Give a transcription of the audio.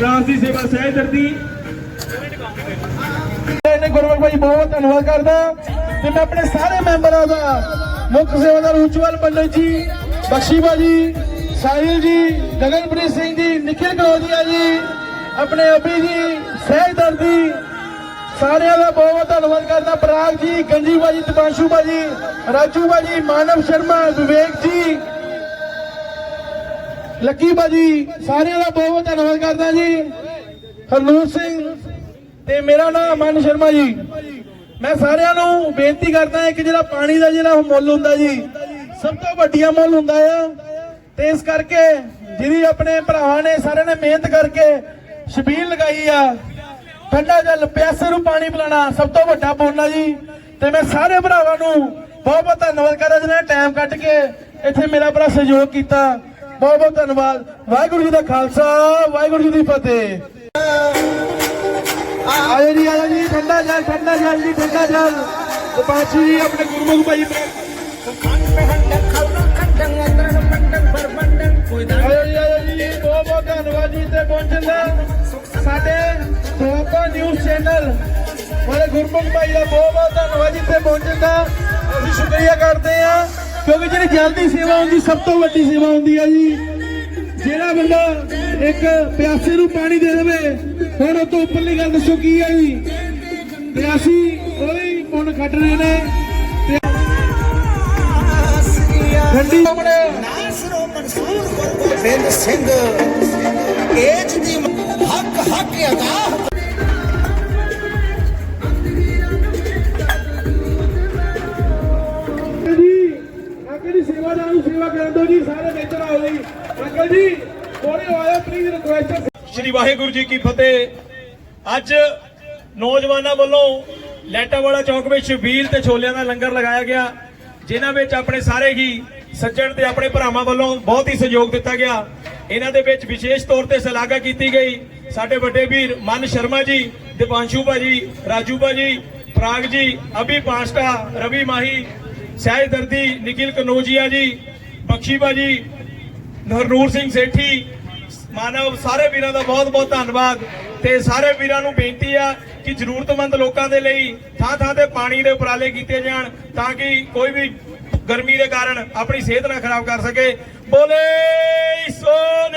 Class ਦੀ ਸੇਵਾ ਸਹਿਜ ਦਰਦੀ ਨੇ ਗੁਰਮੁਖ ਭਾਈ ਬਹੁਤ ਧੰਨਵਾਦ ਕਰਦਾ। ਤੇ ਮੈਂ ਆਪਣੇ ਸਾਰੇ ਮੈਂਬਰਾਂ ਦਾ ਮੁੱਖ ਸੇਵਾਦਾਰ ਉਜਵਲ ਪੰਡਤ ਜੀ, ਬਖਸ਼ੀ ਬਾਜੀ ਸਾਹਿਲ ਜੀ, ਗਗਨਪ੍ਰੀਤ ਸਿੰਘ ਜੀ ਨਿਖਿਲ ਕਲੋਦੀਆ ਜੀ, ਆਪਣੇ ਅਭੀ ਜੀ ਸਹਿਜਦਰ ਦਰਦੀ ਸਾਰਿਆਂ ਦਾ ਬਹੁਤ ਬਹੁਤ ਧੰਨਵਾਦ ਕਰਦਾ। ਪ੍ਰਾਗ ਜੀ, ਗੰਜੀ ਬਾਜੀ ਤਪਾਂਸ਼ੂ ਬਾਜੀ ਰਾਜੂ ਬਾਜੀ ਮਾਨਵ ਸ਼ਰਮਾ, ਵਿਵੇਕ ਜੀ ਲੱਕੀ ਬਾਜੀ ਸਾਰਿਆਂ ਦਾ ਬਹੁਤ ਬਹੁਤ ਧੰਨਵਾਦ ਕਰਦਾ ਜੀ। ਹਰਨੂਰ ਸਿੰਘ ਤੇ ਮੇਰਾ ਨਾਮ ਮਨ ਸ਼ਰਮਾ ਜੀ। ਮੈਂ ਸਾਰਿਆਂ ਨੂੰ ਬੇਨਤੀ ਕਰਦਾ ਹਾਂ ਕਿ ਜਿਹੜਾ ਪਾਣੀ ਦਾ ਜਿਹੜਾ ਮੁੱਲ ਹੁੰਦਾ ਜੀ, ਸਭ ਤੋਂ ਵੱਡੀਆ ਮੁੱਲ ਹੁੰਦਾ ਆ। ਤੇ ਇਸ ਕਰਕੇ ਜਿਹੜੀ ਆਪਣੇ ਭਰਾਵਾਂ ਨੇ ਸਾਰਿਆਂ ਨੇ ਮਿਹਨਤ ਕਰਕੇ ਸ਼ਬੀਲ ਲਗਾਈ ਆ, ਠੰਡਾ ਜਲ, ਪਿਆਸੇ ਨੂੰ ਪਾਣੀ ਪਿਲਾਣਾ ਸਭ ਤੋਂ ਵੱਡਾ ਪੁੰਨ ਆ ਜੀ। ਤੇ ਮੈਂ ਸਾਰੇ ਭਰਾਵਾਂ ਨੂੰ ਬਹੁਤ ਬਹੁਤ ਧੰਨਵਾਦ ਕਰਦਾ, ਜਿਹਨਾਂ ਨੇ ਟਾਈਮ ਕੱਢ ਕੇ ਇੱਥੇ ਮੇਰਾ ਬੜਾ ਸਹਿਯੋਗ ਕੀਤਾ। ਬਹੁਤ ਬਹੁਤ ਧੰਨਵਾਦ। ਵਾਹਿਗੁਰੂ ਜੀ ਦਾ ਖਾਲਸਾ, ਵਾਹਿਗੁਰੂ ਜੀ ਦੀ ਫਤਿਹ। ਆਇਓ ਜੀ ਆਇਓ ਜੀ, ਠੰਡਾ ਜਲ ਠੰਡਾ ਜਲ ਜੀ, ਠੰਡਾ ਜਲ। ਪਾਛੀ ਜੀ, ਆਪਣੇ ਗੁਰਮੁਖ ਭਾਈ ਆਇਓ ਜੀ ਆਇਓ ਜੀ, ਬਹੁਤ ਬਹੁਤ ਧੰਨਵਾਦ ਜੀ ਤੇ ਪਹੁੰਚਣ ਦਾ। ਸਾਡੇ ਦੋਪਾ ਨਿਊਜ਼ ਚੈਨਲ ਵਾਲੇ ਗੁਰਮੁਖ ਭਾਈ ਦਾ ਬਹੁਤ ਬਹੁਤ ਧੰਨਵਾਦ ਜੀ ਤੇ ਪਹੁੰਚਣ ਦਾ। ਅਸੀਂ ਸ਼ੁਕਰੀਆ ਕਰਦੇ ਆ ਕਿਉਂਕਿ ਜਿਹੜੀ ਜਲਦੀ ਸੇਵਾ ਹੁੰਦੀ, ਸਭ ਤੋਂ ਵੱਡੀ ਸੇਵਾ ਹੁੰਦੀ ਆ ਜੀ। ਜਿਹੜਾ ਬੰਦਾ ਇੱਕ ਪਿਆਸੇ ਨੂੰ ਪਾਣੀ ਦੇ ਦੇਵੇ, ਹੁਣ ਉਹ ਤੋਂ ਉੱਪਰਲੀ ਗੱਲ ਦੱਸੋ ਕੀ ਹੈ ਜੀ? ਪਿਆਸੀ ਉਹੀ ਪੁੰਨ ਖੱਟ ਰਹੇ ਨੇ। ਠੰਡੀ ਸਾਹਮਣੇ। ਨਾਸਰੋ ਮਨਸੂਰ ਗੁਰਗੋਬਿੰਦ ਸਿੰਘ, ਏਜ ਦੀ ਹੱਕ ਹੱਕ ਅਦਾ ਅੰਕਲ ਜੀ ਥੋੜੇ ਆਇਓ ਪਲੀਜ਼ ਰਿਕੁਐਸਟ ਸ਼੍ਰੀ ਵਾਹਿਗੁਰੂ ਜੀ ਕੀ ਫਤਿਹ। ਅੱਜ ਨੌਜਵਾਨਾਂ ਵੱਲੋਂ ਲੈਟਾ ਵਾਲਾ ਚੌਕ ਵਿੱਚ ਸ਼ਬੀਲ ਤੇ ਛੋਲਿਆਂ ਦਾ ਲੰਗਰ ਲਗਾਇਆ ਗਿਆ, ਜਿਨ੍ਹਾਂ ਵਿੱਚ ਆਪਣੇ ਸਾਰੇ ਹੀ ਸੱਜਣ ਤੇ ਆਪਣੇ ਭਰਾਵਾਂ ਵੱਲੋਂ ਬਹੁਤ ਹੀ ਸਹਿਯੋਗ ਦਿੱਤਾ ਗਿਆ। ਇਹਨਾਂ ਦੇ ਵਿੱਚ ਵਿਸ਼ੇਸ਼ ਤੌਰ ਤੇ ਸ਼ਲਾਘਾ ਕੀਤੀ ਗਈ। ਸਾਡੇ ਵੱਡੇ ਵੀਰ ਮਨ ਸ਼ਰਮਾ ਜੀ, ਦੀਪਾਂਸ਼ੂ ਭਾਜੀ, ਰਾਜੂ ਭਾਜੀ, ਪ੍ਰਾਗ ਜੀ, ਅਭੀ ਪਾਸਟਾ, ਰਵੀ ਮਾਹੀ, ਸਹਿਜ ਦਰਦੀ ਨਿਖਿਲ ਕਨੋਜੀਆ ਜੀ, ਬਖਸ਼ੀ ਭਾਜੀ ਹਰਨੂਰ ਸਿੰਘ ਸੇਠੀ, ਮਾਨਵ, ਸਾਰੇ ਵੀਰਾਂ ਦਾ ਬਹੁਤ ਬਹੁਤ ਧੰਨਵਾਦ ਤੇ ਸਾਰੇ ਵੀਰਾਂ ਨੂੰ ਬੇਨਤੀ ਆ ਕਿ ਜ਼ਰੂਰਤਮੰਦ ਲੋਕਾਂ ਦੇ ਲਈ ਥਾਂ ਥਾਂ ਤੇ ਪਾਣੀ ਦੇ ਉਪਰਾਲੇ ਕੀਤੇ ਜਾਣ ਤਾਂ ਕਿ ਕੋਈ ਵੀ ਗਰਮੀ ਦੇ ਕਾਰਨ ਆਪਣੀ ਸਿਹਤ ਨਾ ਖਰਾਬ ਕਰ ਸਕੇ। ਬੋਲੇ, ਸੋ